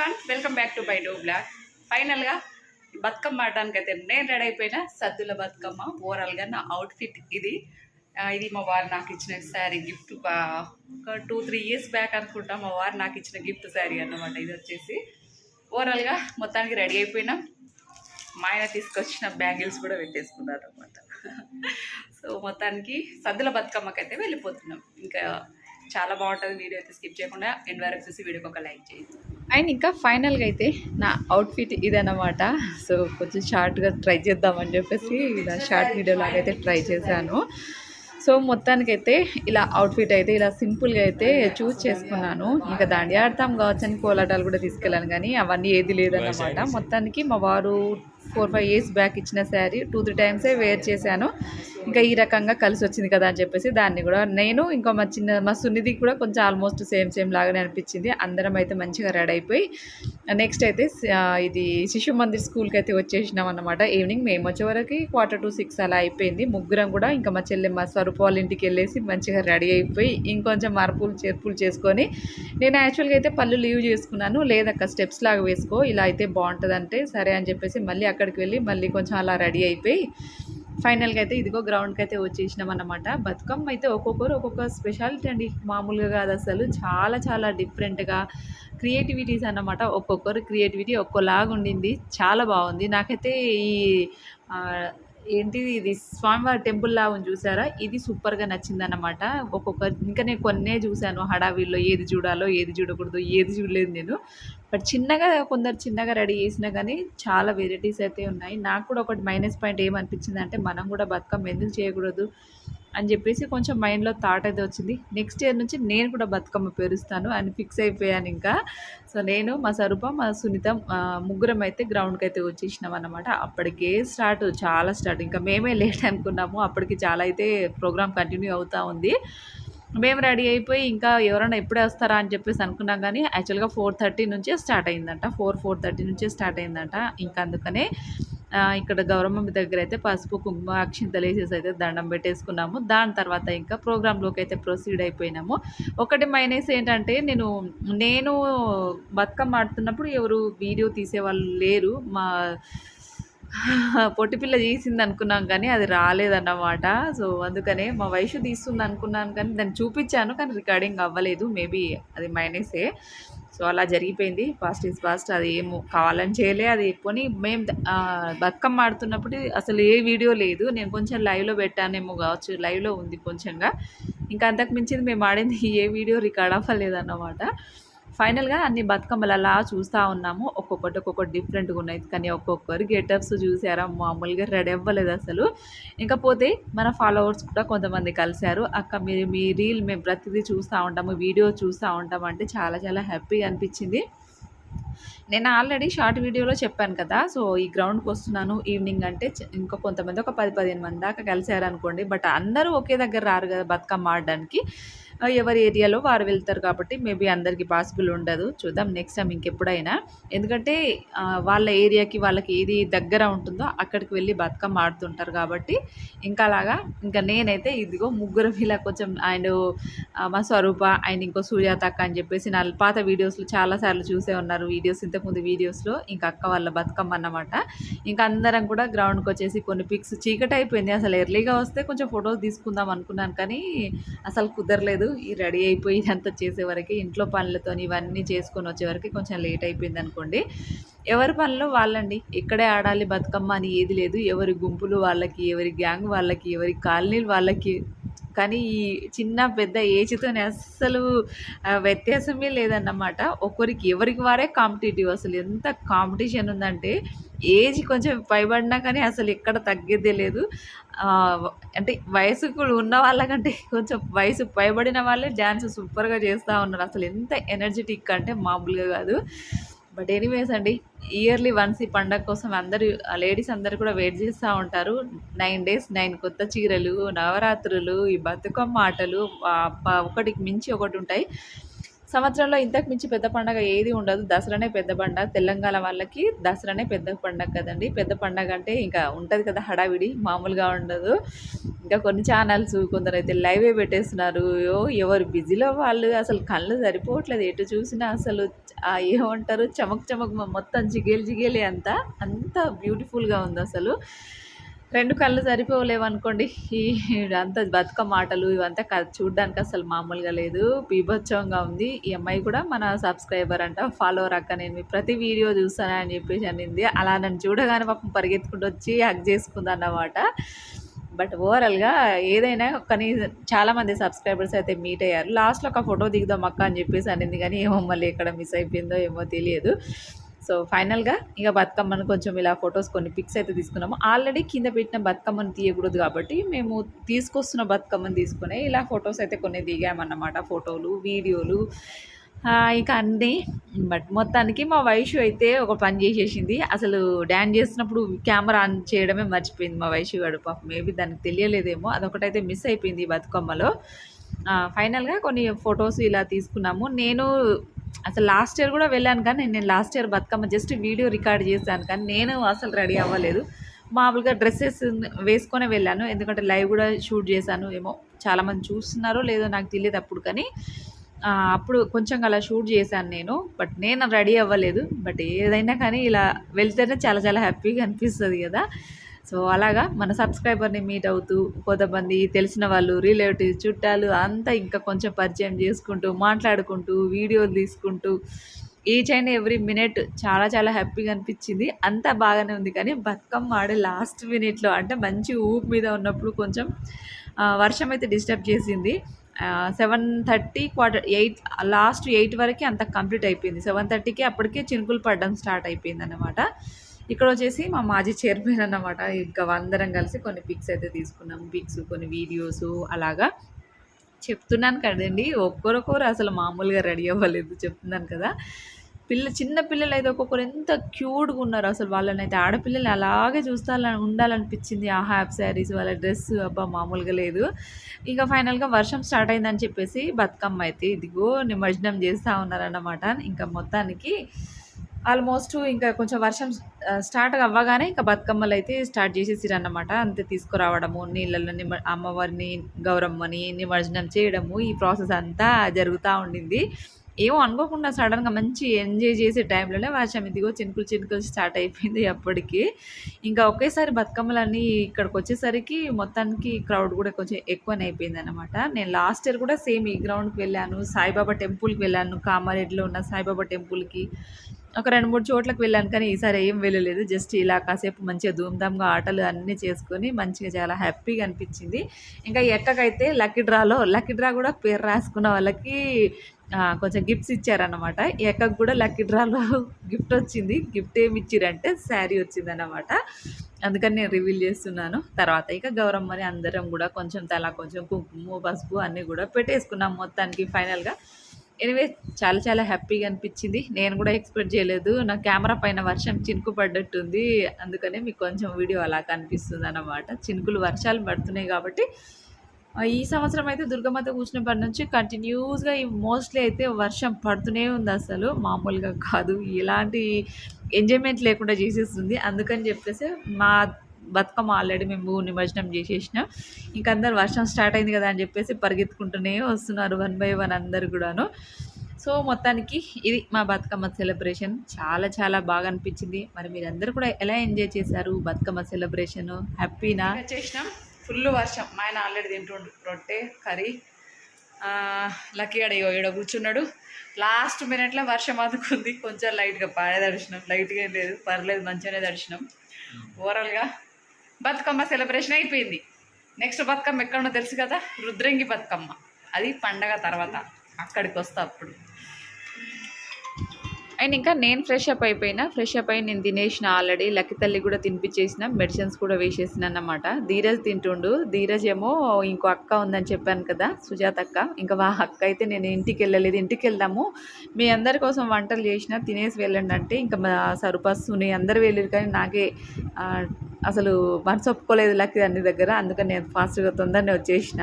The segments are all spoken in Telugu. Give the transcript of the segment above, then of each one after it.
వన్ వెల్కమ్ బ్యాక్ టు బై డో బ్లాక్ ఫైనల్గా బతుకమ్మ ఆడడానికి అయితే నేను రెడీ అయిపోయిన. సద్దుల బతుకమ్మ ఓవరాల్గా నా అవుట్ఫిట్ ఇది. ఇది మా వారు నాకు ఇచ్చిన శారీ గిఫ్ట్. ఒక టూ త్రీ ఇయర్స్ బ్యాక్ అనుకుంటా మా వారు నాకు ఇచ్చిన గిఫ్ట్ శారీ అన్నమాట. ఇది వచ్చేసి ఓవరాల్గా మొత్తానికి రెడీ అయిపోయినాం. మా ఆయన తీసుకొచ్చిన బ్యాంగిల్స్ కూడా పెట్టేసుకున్నారు అనమాట సో మొత్తానికి సద్దుల బతుకమ్మకైతే వెళ్ళిపోతున్నాం. ఇంకా చాలా బాగుంటుంది. వీడియో అయితే స్కిప్ చేయకుండా ఎండ్ వరకు చూసి వీడియోకి ఒక లైక్ చేయండి అండ్ ఇంకా ఫైనల్గా అయితే నా అవుట్ఫిట్ ఇదన్నమాట. సో కొంచెం షార్ట్గా ట్రై చేద్దామని చెప్పేసి ఇలా షార్ట్ వీడియో లాగా అయితే ట్రై చేశాను. సో మొత్తానికైతే ఇలా అవుట్ఫిట్ అయితే ఇలా సింపుల్గా అయితే చూస్ చేసుకున్నాను. ఇంకా దండి ఆడతాం కావచ్చు అని కోలాటాలు కూడా తీసుకెళ్ళాను కానీ అవన్నీ ఏది లేదన్నమాట. మొత్తానికి మా వారు ఫోర్ ఫైవ్ ఇయర్స్ బ్యాక్ ఇచ్చిన శారీ టూ త్రీ టైమ్సే వేర్ చేశాను. ఇంకా ఈ రకంగా కలిసి వచ్చింది కదా అని చెప్పేసి దాన్ని కూడా నేను ఇంకా మా చిన్న మా సున్నిధి కూడా కొంచెం ఆల్మోస్ట్ సేమ్ సేమ్ లాగానే అనిపించింది. అందరం అయితే మంచిగా రెడీ అయిపోయి నెక్స్ట్ అయితే ఇది శిశు మందిర్ స్కూల్కి అయితే వచ్చేసినాం అనమాట ఈవినింగ్ మేము వచ్చేవరకు క్వార్టర్ టు సిక్స్ అలా అయిపోయింది. ముగ్గురం కూడా ఇంకా మా చెల్లె మా స్వరూప వాళ్ళ ఇంటికి వెళ్ళేసి మంచిగా రెడీ అయిపోయి ఇంకొంచెం మార్పులు చేర్పులు చేసుకొని నేను యాక్చువల్గా అయితే పళ్ళు లీవ్ చేసుకున్నాను. లేదక్క స్టెప్స్ లాగా వేసుకో ఇలా అయితే బాగుంటుంది అంటే సరే అని చెప్పేసి మళ్ళీ అక్కడికి వెళ్ళి మళ్ళీ కొంచెం అలా రెడీ అయిపోయి ఫైనల్గా అయితే ఇదిగో గ్రౌండ్కి అయితే వచ్చేసినాం అనమాట బతుకమ్మ అయితే ఒక్కొక్కరు ఒక్కొక్క స్పెషాలిటీ అండి. మామూలుగా కాదు అసలు. చాలా చాలా డిఫరెంట్గా క్రియేటివిటీస్ అన్నమాట. ఒక్కొక్కరు క్రియేటివిటీ ఒక్కోలాగా ఉండింది. చాలా బాగుంది. నాకైతే ఈ ఏంటిది ఇది? స్వామివారి టెంపుల్ లాగా ఉంది చూసారా? ఇది సూపర్గా నచ్చింది అనమాట ఒక్కొక్క ఇంకా నేను కొన్నే చూశాను హడావిల్లో ఏది చూడాలో ఏది చూడకూడదు ఏది చూడలేదు నేను. బట్ చిన్నగా కొందరు చిన్నగా రెడీ చేసినా కానీ చాలా వెరైటీస్ అయితే ఉన్నాయి. నాకు కూడా ఒకటి మైనస్ పాయింట్ ఏమనిపించింది అంటే మనం కూడా బతుకమ్మ ఎందుకు చేయకూడదు? అని చెప్పేసి కొంచెం మైండ్లో థాట్ అయితే వచ్చింది. నెక్స్ట్ ఇయర్ నుంచి నేను కూడా బతుకమ్మ పేరుస్తాను అని ఫిక్స్ అయిపోయాను ఇంకా. సో నేను మా సరూప మా సునీత ముగ్గురం అయితే గ్రౌండ్కి అయితే వచ్చేసినాం అనమాట అప్పటికే స్టార్ట్ చాలా స్టార్ట్ ఇంకా మేమే లేట్ అనుకున్నాము. అప్పటికి చాలా అయితే ప్రోగ్రామ్ కంటిన్యూ అవుతూ ఉంది. మేము రెడీ అయిపోయి ఇంకా ఎవరైనా ఎప్పుడే వస్తారా అని చెప్పేసి అనుకున్నాం కానీ యాక్చువల్గా ఫోర్ థర్టీ నుంచే స్టార్ట్ అయిందంట. ఫోర్ ఫోర్ థర్టీ నుంచే స్టార్ట్ అయిందంట. ఇంకా అందుకనే ఇక్కడ గౌరమ్మ దగ్గర అయితే పసుపు కుంకుమ అక్షింతలు వేసేసి అయితే దండం పెట్టేసుకున్నాము. దాని తర్వాత ఇంకా ప్రోగ్రాంలోకి అయితే ప్రొసీడ్ అయిపోయినాము. ఒకటి మైనస్ ఏంటంటే నేను నేను బతుకమ్మ ఆడుతున్నప్పుడు ఎవరు వీడియో తీసేవాళ్ళు లేరు. మా పొట్టిపిల్ల తీసింది అనుకున్నాం కానీ అది రాలేదన్నమాట. సో అందుకనే మా వయసు తీస్తుంది అనుకున్నాను కానీ దాన్ని చూపించాను కానీ రికార్డింగ్ అవ్వలేదు. మేబీ అది మైనసే సో అలా జరిగిపోయింది. ఫాస్ట్ ఈజ్ ఫాస్ట్ అది ఏమో కావాలని చేయలే అది పోనీ మేము బతుకమ్మ ఆడుతున్నప్పుడు అసలు ఏ వీడియో లేదు. నేను కొంచెం లైవ్లో పెట్టానేమో కావచ్చు లైవ్లో ఉంది కొంచెంగా. ఇంకా అంతకు మించింది మేము ఆడింది ఏ వీడియో రికార్డ్ అవ్వలేదన్నమాట. ఫైనల్గా అన్ని బతుకమ్మలు అలా చూస్తూ ఉన్నాము. ఒక్కొక్కటి ఒక్కొక్కటి డిఫరెంట్గా ఉన్నాయి. కానీ ఒక్కొక్కరు గెటప్స్ చూసారా? మామూలుగా రెడీ అవ్వలేదు అసలు. ఇంకా పోతే మన ఫాలోవర్స్ కూడా కొంతమంది కలిశారు. అక్క మీరు మీ రీల్ మేము ప్రతిదీ చూస్తూ ఉంటాము వీడియో చూస్తూ ఉంటాము అంటే చాలా చాలా హ్యాపీగా అనిపించింది. నేను ఆల్రెడీ షార్ట్ వీడియోలో చెప్పాను కదా. సో ఈ గ్రౌండ్కి వస్తున్నాను. ఈవినింగ్ అంటే ఇంకా కొంతమంది ఒక పది పదిహేను మంది దాకా కలిశారు అనుకోండి బట్ అందరూ ఒకే దగ్గర రారు కదా బతుకమ్మ ఆడడానికి. ఎవరి ఏరియాలో వారు వెళ్తారు కాబట్టి మేబీ అందరికీ పాసిబుల్ ఉండదు. చూద్దాం నెక్స్ట్ టైం ఇంకెప్పుడైనా. ఎందుకంటే వాళ్ళ ఏరియాకి వాళ్ళకి ఏది దగ్గర ఉంటుందో అక్కడికి వెళ్ళి బతుకమ్మ ఆడుతుంటారు కాబట్టి ఇంకా అలాగా. ఇంకా నేనైతే ఇదిగో ముగ్గురు ఇలా కొంచెం అండ్ మా స్వరూప అండ్ ఇంకో సుజాత అక్క అని చెప్పేసి నా పాత వీడియోస్లో చాలాసార్లు చూసే ఉన్నారు వీడియోస్ ఇంతకుముందు వీడియోస్లో. ఇంకా అక్క వాళ్ళ బతుకమ్మ అన్నమాట. ఇంకా అందరం కూడా గ్రౌండ్కి వచ్చేసి కొన్ని పిక్స్ చీకటి అయిపోయింది. అసలు ఎర్లీగా వస్తే కొంచెం ఫొటోస్ తీసుకుందాం అనుకున్నాను కానీ అసలు కుదరలేదు. ఈ రెడీ అయిపోయి ఇదంతా చేసే వరకు ఇంట్లో పనులతో ఇవన్నీ చేసుకొని వచ్చే వరకు కొంచెం లేట్ అయిపోయింది అనుకోండి. ఎవరి పనులు వాళ్ళండి. ఇక్కడే ఆడాలి బతుకమ్మ అని ఏది లేదు. ఎవరి గుంపులు వాళ్ళకి ఎవరి గ్యాంగ్ వాళ్ళకి ఎవరి కాలనీలు వాళ్ళకి కానీ ఈ చిన్న పెద్ద ఏజ్తోనే అస్సలు వ్యత్యాసమే లేదన్నమాట. ఒక్కరికి ఎవరికి వారే కాంపిటేటివ్. అసలు ఎంత కాంపిటీషన్ ఉందంటే ఏజ్ కొంచెం పైబడినా కానీ అసలు ఎక్కడ తగ్గేదే లేదు. అంటే అంటే కూడా ఉన్న వాళ్ళకంటే కొంచెం వయసు పైబడిన వాళ్ళే డ్యాన్స్ సూపర్గా చేస్తూ ఉన్నారు. అసలు ఎంత ఎనర్జెటిక్ అంటే మామూలుగా కాదు. బట్ ఎనీవేస్ అండి ఇయర్లీ వన్స్ ఈ పండగ కోసం అందరూ లేడీస్ అందరు కూడా వెయిట్ చేస్తూ ఉంటారు. నైన్ డేస్ నైన్ కొత్త చీరలు నవరాత్రులు ఈ బతుకమ్మ ఆటలు ఒకటికి మించి ఒకటి ఉంటాయి. సంవత్సరంలో ఇంతకు మించి పెద్ద పండగ ఏది ఉండదు. దసరానే పెద్ద పండగ. తెలంగాణ వాళ్ళకి దసరానే పెద్ద పండగ కదండి. పెద్ద పండగ అంటే ఇంకా ఉంటుంది కదా హడావిడి మామూలుగా ఉండదు. ఇంకా కొన్ని ఛానల్స్ కొందరైతే లైవే పెట్టేస్తున్నారు. ఎవరు బిజీలో వాళ్ళు అసలు కళ్ళు సరిపోవట్లేదు. ఎటు చూసినా అసలు ఏమంటారు? చమక్ చమక్ మొత్తం జిగేలు జిగేలి అంతా. అంత బ్యూటిఫుల్గా ఉంది అసలు. రెండు కళ్ళు సరిపోలేవు అనుకోండి. ఈ అంత బతుకమ్మ ఆటలు ఇవంతా క అసలు మామూలుగా లేదు. బీభత్సవంగా ఉంది. ఈ అమ్మాయి కూడా మన సబ్స్క్రైబర్ అంట ఫాలోవర్ అక్క నేను మీ ప్రతి వీడియో చూస్తాను అని చెప్పేసి అనింది. అలా నన్ను చూడగానే పాపం పరిగెత్తుకుంటూ వచ్చి హక్ చేసుకుందన్నమాట. బట్ ఓవరాల్గా ఏదైనా కానీ చాలామంది సబ్స్క్రైబర్స్ అయితే మీట్ అయ్యారు. లాస్ట్లో ఒక ఫోటో దిగుదాం అక్క అని చెప్పేసి అనింది. కానీ ఏమో మళ్ళీ ఎక్కడ మిస్ అయిపోయిందో ఏమో తెలియదు. సో ఫైనల్గా ఇక బతుకమ్మను కొంచెం ఇలా ఫొటోస్ కొన్ని పిక్స్ అయితే తీసుకున్నాము. ఆల్రెడీ కింద పెట్టిన బతుకమ్మను తీయకూడదు కాబట్టి మేము తీసుకొస్తున్న బతుకమ్మను తీసుకునే ఇలా ఫొటోస్ అయితే కొన్ని దిగామన్నమాట. ఫోటోలు వీడియోలు ఇక అన్నీ. బట్ మొత్తానికి మా వైషు అయితే ఒక పని చేసేసింది. అసలు డ్యాన్స్ చేసినప్పుడు కెమెరా ఆన్ చేయడమే మర్చిపోయింది మా వైషు గారు పాప మేబీ దానికి తెలియలేదేమో. అదొకటైతే మిస్ అయిపోయింది బతుకమ్మలో. ఫైనల్గా కొన్ని ఫొటోస్ ఇలా తీసుకున్నాము. నేను అసలు లాస్ట్ ఇయర్ కూడా వెళ్ళాను కానీ నేను last year Bathukamma just video record చేశాను కానీ నేను అసలు రెడీ అవ్వలేదు. మామూలుగా డ్రెస్సెస్ వేసుకొని వెళ్ళాను. ఎందుకంటే లైవ్ కూడా షూట్ చేశాను. ఏమో చాలామంది చూస్తున్నారో లేదో నాకు తెలియదు అప్పుడు కానీ అప్పుడు కొంచెం అలా షూట్ చేశాను నేను. బట్ నేను రెడీ అవ్వలేదు. బట్ ఏదైనా కానీ ఇలా వెళ్తేనే చాలా చాలా హ్యాపీగా అనిపిస్తుంది కదా. సో అలాగా మన సబ్స్క్రైబర్ని మీట్ అవుతూ కొంతమంది తెలిసిన వాళ్ళు రిలేటివ్స్ చుట్టాలు అంతా ఇంకా కొంచెం పరిచయం చేసుకుంటూ మాట్లాడుకుంటూ వీడియోలు తీసుకుంటూ ఈచ్ అండ్ ఎవ్రీ మినిట్ చాలా చాలా హ్యాపీగా అనిపించింది. అంతా బాగానే ఉంది కానీ బతుకమ్మ ఆడే లాస్ట్ మినిట్లో అంటే మంచి ఊపు మీద ఉన్నప్పుడు కొంచెం వర్షం అయితే డిస్టర్బ్ చేసింది. Seven thirty quarter eight last eight వరకు అంత కంప్లీట్ అయిపోయింది. సెవెన్ థర్టీకి అప్పటికే చినుకులు పడడం స్టార్ట్ అయిపోయింది అనమాట ఇక్కడ వచ్చేసి మా మాజీ చైర్మన్ అన్నమాట. ఇంకా అందరం కలిసి కొన్ని పిక్స్ అయితే తీసుకున్నాం. పిక్స్ కొన్ని వీడియోస్ అలాగా. చెప్తున్నాను కదండి ఒక్కరొకరు అసలు మామూలుగా రెడీ అవ్వలేదు చెప్తున్నాను కదా. పిల్ల చిన్న పిల్లలు అయితే ఒక్కొక్కరు ఎంత క్యూట్గా ఉన్నారు. అసలు వాళ్ళని అయితే ఆడపిల్లలు అలాగే చూస్తాలని ఉండాలనిపించింది. ఆ హ్యాప్ శారీస్ వాళ్ళ డ్రెస్ అబ్బా మామూలుగా లేదు. ఇంకా ఫైనల్గా వర్షం స్టార్ట్ అయిందని చెప్పేసి బతుకమ్మ అయితే ఇదిగో నిమజ్జనం చేస్తూ ఉన్నారన్నమాట. ఇంకా మొత్తానికి ఆల్మోస్ట్ ఇంకా కొంచెం వర్షం స్టార్ట్ అవ్వగానే ఇంకా బతుకమ్మలు అయితే స్టార్ట్ చేసేసిరు అన్నమాట అంతే తీసుకురావడము నీళ్ళల్లో నిమ అమ్మవారిని గౌరమ్మని నిమజ్జనం చేయడము ఈ ప్రాసెస్ అంతా జరుగుతూ ఉండింది. ఏమో అనుకోకుండా సడన్గా మంచి ఎంజాయ్ చేసే టైంలోనే వర్షం ఇదిగో చినుకులు చినుకులు స్టార్ట్ అయిపోయింది అప్పటికి. ఇంకా ఒకేసారి బతుకమ్మలన్నీ ఇక్కడికి వచ్చేసరికి మొత్తానికి క్రౌడ్ కూడా కొంచెం ఎక్కువనే అయిపోయింది అనమాట నేను లాస్ట్ ఇయర్ కూడా సేమ్ ఈ గ్రౌండ్కి వెళ్ళాను సాయిబాబా టెంపుల్కి వెళ్ళాను కామారెడ్డిలో ఉన్న సాయిబాబా టెంపుల్కి. ఒక రెండు మూడు చోట్లకు వెళ్ళాను కానీ ఈసారి ఏం వెళ్ళలేదు. జస్ట్ ఇలా కాసేపు మంచిగా ధూమ్ధామ్గా ఆటలు అన్నీ చేసుకొని మంచిగా చాలా హ్యాపీగా అనిపించింది. ఇంకా ఎక్కకైతే లక్కీ డ్రాలో లక్కీ డ్రా కూడా పేరు రాసుకున్న వాళ్ళకి కొంచెం గిఫ్ట్స్ ఇచ్చారనమాట ఎక్కకు కూడా లక్కీ డ్రాలో గిఫ్ట్ వచ్చింది. గిఫ్ట్ ఏమి ఇచ్చిరంటే శారీ వచ్చిందనమాట అందుకని నేను రివీల్ చేస్తున్నాను. తర్వాత ఇక గౌరమ్మని అందరం కూడా కొంచెం తలా కొంచెం కుంకుమ పసుపు అన్నీ కూడా పెట్టేసుకున్నాం మొత్తానికి ఫైనల్గా ఎనివే చాలా చాలా హ్యాపీగా అనిపించింది. నేను కూడా ఎక్స్పెక్ట్ చేయలేదు. నా కెమెరా పైన వర్షం చినుకు పడ్డట్టుంది అందుకనే మీకు కొంచెం వీడియో అలా కనిపిస్తుంది అన్నమాట చినుకులు వర్షాలు పడుతున్నాయి కాబట్టి. ఈ సంవత్సరం అయితే దుర్గమాత కూర్చున్నప్పటి నుంచి కంటిన్యూస్గా ఈ మోస్ట్లీ అయితే వర్షం పడుతూనే ఉంది అసలు. మామూలుగా కాదు. ఎలాంటి ఎంజాయ్మెంట్ లేకుండా చేసేస్తుంది. అందుకని చెప్పేసి మా బతుకమ్మ ఆల్రెడీ మేము నిమజ్జనం చేసేసినాం. ఇంక అందరు వర్షం స్టార్ట్ అయింది కదా అని చెప్పేసి పరిగెత్తుకుంటూనే వస్తున్నారు వన్ బై వన్ అందరు కూడాను. సో మొత్తానికి ఇది మా బతుకమ్మ సెలబ్రేషన్. చాలా చాలా బాగా అనిపించింది. మరి మీరందరూ కూడా ఎలా ఎంజాయ్ చేశారు బతుకమ్మ సెలబ్రేషన్? హ్యాపీనా? చేసినాం. ఫుల్ వర్షం. మా ఆయన ఆల్రెడీ తింటుండు. రొట్టె కర్రీ. లక్కీ ఆడ ఈడ కూర్చున్నాడు. లాస్ట్ మినిట్లో వర్షం అందుకుంది కొంచెం లైట్గా పాడే దర్శనం లైట్గా ఏం లేదు. పర్లేదు మంచిగానే దర్శనం ఓవరాల్గా బతుకమ్మ సెలబ్రేషన్ అయిపోయింది. నెక్స్ట్ బతుకమ్మ ఎక్కడో తెలుసు కదా? రుద్రంగి బతుకమ్మ. అది పండగ తర్వాత అక్కడికి వస్తా అప్పుడు. అండ్ ఇంకా నేను ఫ్రెష్ అప్ అయిపోయినా ఫ్రెష్ అప్ అయి నేను తినేసిన ఆల్రెడీ. లక్కి తల్లి కూడా తినిపించేసిన మెడిసిన్స్ కూడా వేసేసిన అన్నమాట. ధీరజ్ తింటుండు. ధీరజ్ ఏమో ఇంకో అక్క ఉందని చెప్పాను కదా సుజాత అక్క. ఇంకా వా అక్క అయితే నేను ఇంటికి వెళ్ళలేదు. ఇంటికి వెళ్దాము. మీ అందరి కోసం వంటలు చేసిన తినేసి వెళ్ళండి అంటే ఇంకా మా సరుపస్సుని అందరు వెళ్ళారు కానీ నాకే అసలు మనసు ఒప్పుకోలేదు లక్కి అన్ని దగ్గర. అందుకని నేను ఫాస్ట్గా తొందరనే వచ్చేసిన.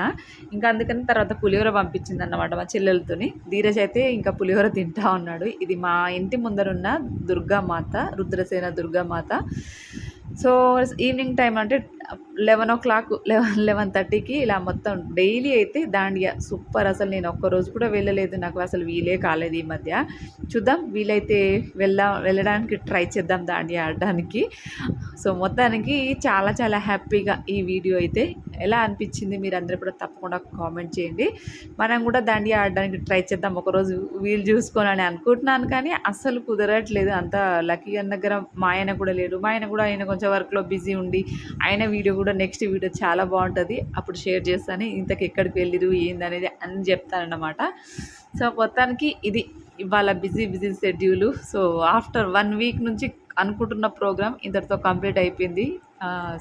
ఇంకా అందుకని తర్వాత పులిహోర పంపించింది అన్నమాట మా చెల్లెలతోని. ధీరజ్ అయితే ఇంకా పులిహోర తింటా ఉన్నాడు. ఇది మా ఇంటి ముందరున్న Durgamata Rudrasena Durgamata. So evening time అంటే eleven o'clock eleven eleven థర్టీకి ఇలా మొత్తం డైలీ అయితే దాండియా సూపర్. అసలు నేను ఒక్క రోజు కూడా వెళ్ళలేదు. నాకు అసలు వీలే కాలేదు ఈ మధ్య. చూద్దాం వీలైతే వెళ్ళా వెళ్ళడానికి ట్రై చేద్దాం దాండియా ఆడడానికి. సో మొత్తానికి చాలా చాలా హ్యాపీగా ఈ వీడియో అయితే ఎలా అనిపించింది మీరు అందరూ కూడా తప్పకుండా కామెంట్ చేయండి. మనం కూడా దాండియా ఆడడానికి ట్రై చేద్దాం. ఒకరోజు వీలు చూసుకోవాలని అనుకుంటున్నాను కానీ అసలు కుదరట్లేదు. అంత లక్కీ అన్న దగ్గర మా ఆయన కూడా లేడు. మా ఆయన కూడా ఆయన కొంచెం వర్క్లో బిజీ ఉండి ఆయన వీడియో కూడా నెక్స్ట్ వీడియో చాలా బాగుంటుంది. అప్పుడు షేర్ చేస్తాను. ఇంతకు ఎక్కడికి వెళ్ళిరు ఏందనేది అని చెప్తానన్నమాట. సో మొత్తానికి ఇది ఇవాళ busy busy schedule. So after one week నుంచి అనుకుంటున్న ప్రోగ్రామ్ ఇంతటితో కంప్లీట్ అయిపోయింది.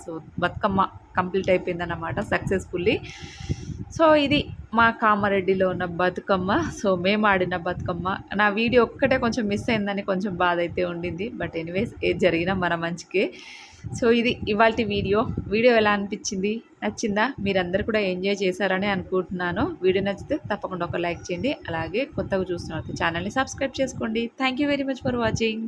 సో బతుకమ్మ కంప్లీట్ అయిపోయింది అన్నమాట సక్సెస్ఫుల్లీ. సో ఇది మా కామారెడ్డిలో ఉన్న బతుకమ్మ. సో మేము ఆడిన బతుకమ్మ. నా వీడియో ఒక్కటే కొంచెం మిస్ అయిందని కొంచెం బాధ అయితే ఉండింది. బట్ ఎనీవేస్ ఏది జరిగినా మన మంచికే. సో ఇది ఇవాళ వీడియో. వీడియో ఎలా అనిపించింది? నచ్చిందా? మీరందరూ కూడా ఎంజాయ్ చేశారని అనుకుంటున్నాను. వీడియో నచ్చితే తప్పకుండా ఒక లైక్ చేయండి. అలాగే కొత్తగా చూస్తున్న ఛానల్ని సబ్స్క్రైబ్ చేసుకోండి. Thank you very much for watching